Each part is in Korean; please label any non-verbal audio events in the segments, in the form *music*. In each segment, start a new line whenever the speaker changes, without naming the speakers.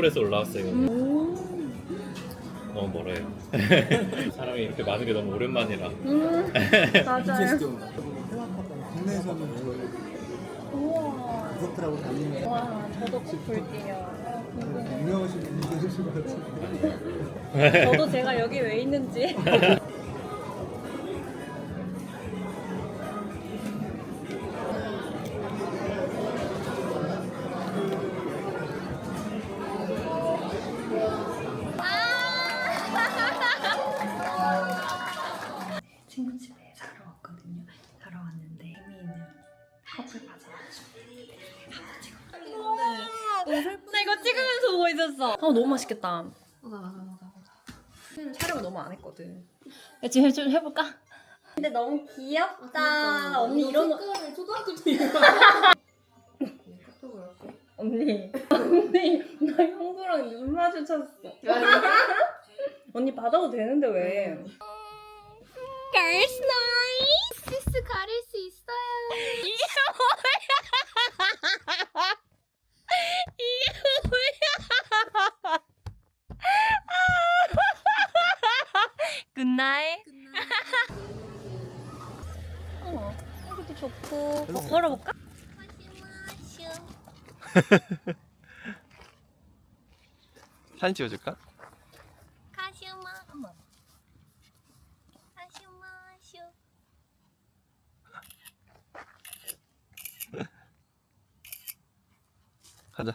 구글에서 올라왔어요. 너무 멀어요. *laughs* 사람이 이렇게 많은 게 너무 오랜만이라.
음. 맞아요.
국내에서는 *laughs* 저희
우와.
디저트라고 다니는
와, 저도 꼭 볼게요.
유명하신 분이 계실 것 같은데
저도 제가 여기 왜 있는지. *laughs* 나 이거 찍으면서 보고 있었어. 아 너무 맛있겠다. 맞아 맞아 맞아 맞아. 촬영을 너무 안 했거든. 야, 지금 좀 해볼까? 근데 너무 귀엽다. 언니 이런 거.
때 *laughs*
언니 언니 나 형부랑 눈 마주쳤어. *laughs* 언니 받아도 되는데 왜? Girls night.
키스 가릴 수 있어요.
이게 *laughs* 뭐야? 뭐야? *laughs* 굿나잇. 어, 이것도 좋고. 어, 걸어볼까? *laughs*
사진 찍어줄까?
가시마. 어머. 가시마 슈. *laughs*
가자.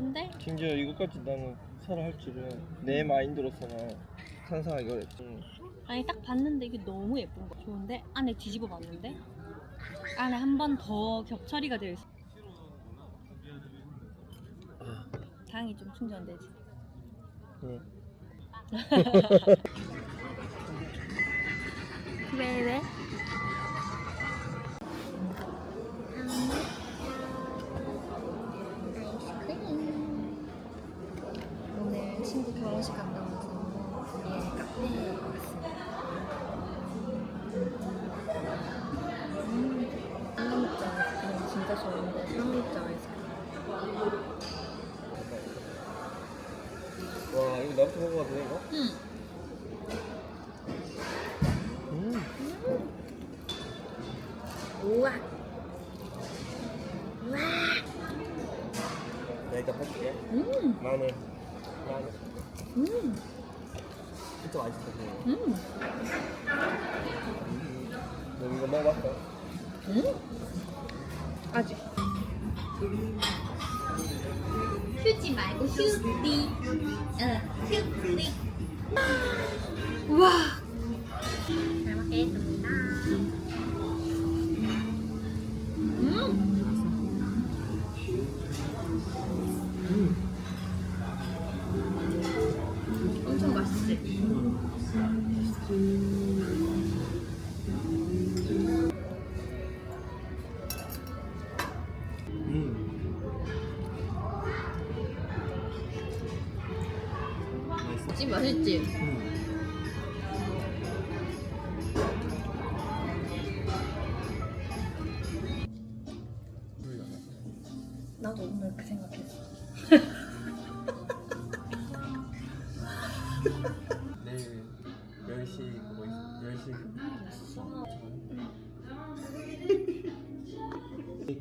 예쁜데?
심지어 이것까지 나는 사러 할 줄은 내 마인드로서는 상상하기 어렵지.
아니 딱 봤는데 이게 너무 예쁜 거 좋은데 안에 뒤집어 봤는데 안에 한 번 더 겹처리가 되어 있어. 당이 좀 충전되지.
응. *laughs*
왜 왜?
먹어봐도 돼 이거?
응.
음.
우와.
내가 일단 할게.
음.
나는 나는
음.
진짜 맛있어.
음.
너 이거 먹어봤어?
음. 아직.
휴지 말고 휴디. 응, 휴디.
우와.
잘 먹겠습니다.
음. 엄청 맛있지? 맛있지?
음.
나도 오늘 그 생각했어. *laughs*
내일 10시 그거 있어. 10시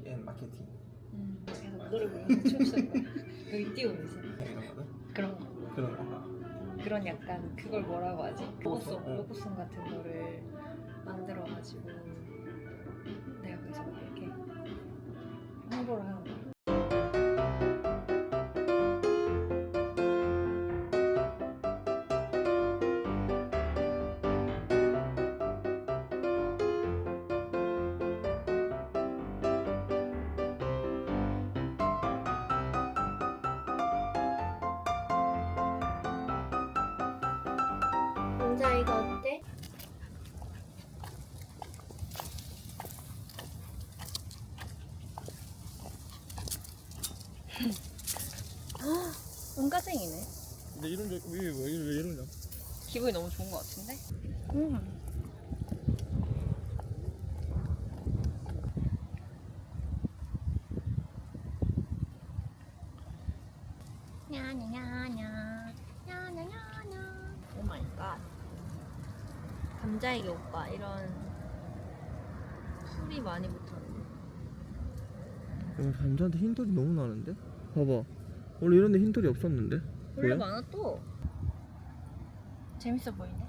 앤 마케팅
음, 계속 노래 부르면서 춤추는 거야. 여기 띄우면서. 그런 약간 그걸 뭐라고 하지? 로고송?
응.
로고송 같은 거를 만들어가지고 내가 그래서 막 이렇게 홍보를 하는 거야.
감자 이거 어때?
은가생이네.
근데 이런 왜, 왜 이러냐?
기분이 너무 좋은 것 같은데? 음.
냐냐냐냐 냐냐냐냐
오 마이 갓. 감자에게 오빠 이런 풀이 많이 붙었네.
이거 감자한테 흰털이 너무 나는데? 봐봐. 원래 이런 데 흰털이 없었는데?
원래
뭐야?
많아 또. 재밌어 보이네.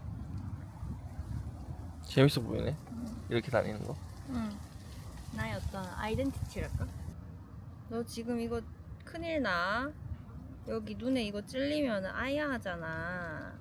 재밌어 보이네. 이렇게 다니는 거.
응. 나의 어떤 아이덴티티랄까? 너 지금 이거 큰일 나. 여기 눈에 이거 찔리면 아야 하잖아.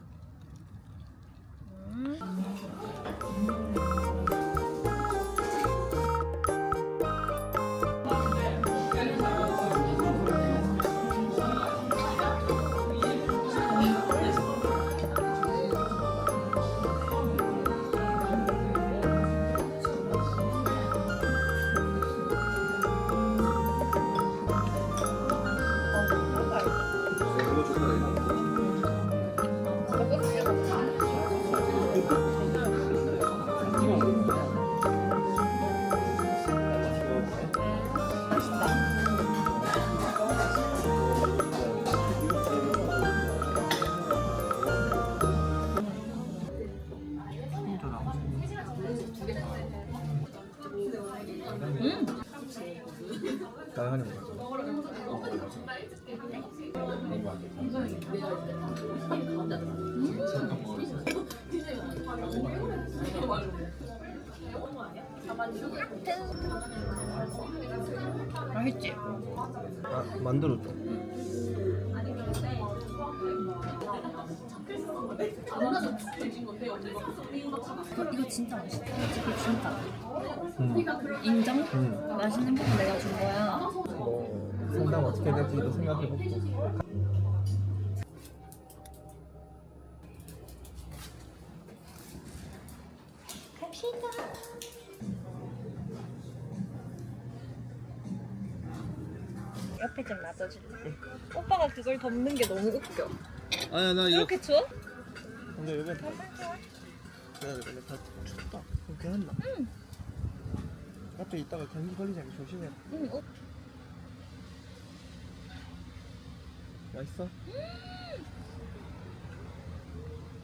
응?
다양한 거.
맛있지?
아 만들어줘.
이거 진짜 맛있다. 이거 진짜.
음.
인정?
음.
맛있는 부분 내가 준 거야.
뭐 상담 어떻게 될지도 생각해보고.
덮는 게 너무 웃겨.
아니야 나 이거.
이렇게 추워?
근데 여기 다. 그래 근데 다 춥다. 그렇게 한다. 응. 앞에 있다가 감기 걸리지 않게 조심해.
응, 어,
맛있어?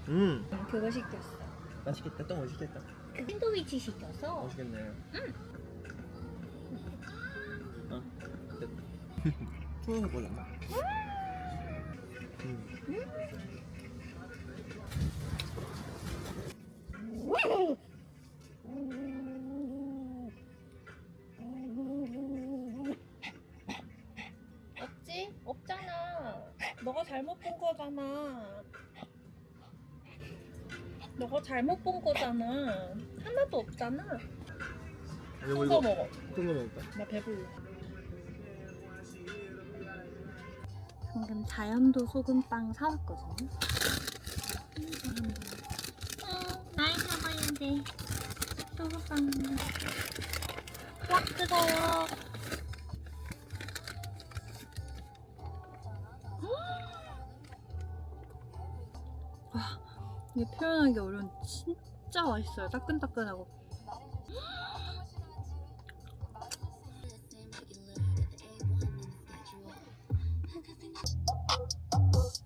음.
그거 시켰어.
맛있겠다. 또 맛있겠다.
그 샌드위치 시켜서
맛있겠네. 응. 어. 됐다. *laughs* 풀어서 꽂았나? 음.
없지? 없잖아. 너가 잘못 본 거잖아. 너가 잘못 본 거잖아. 하나도 없잖아.
이거
큰거 먹어.
큰거 먹을까?
나 배불러. 방금 자연도 소금빵 사왔거든요.
응, 날 잡아야 돼
소금빵. 꽉 뜨거워. 와, 이게 표현하기 어려운 진짜 맛있어요. 따끈따끈하고.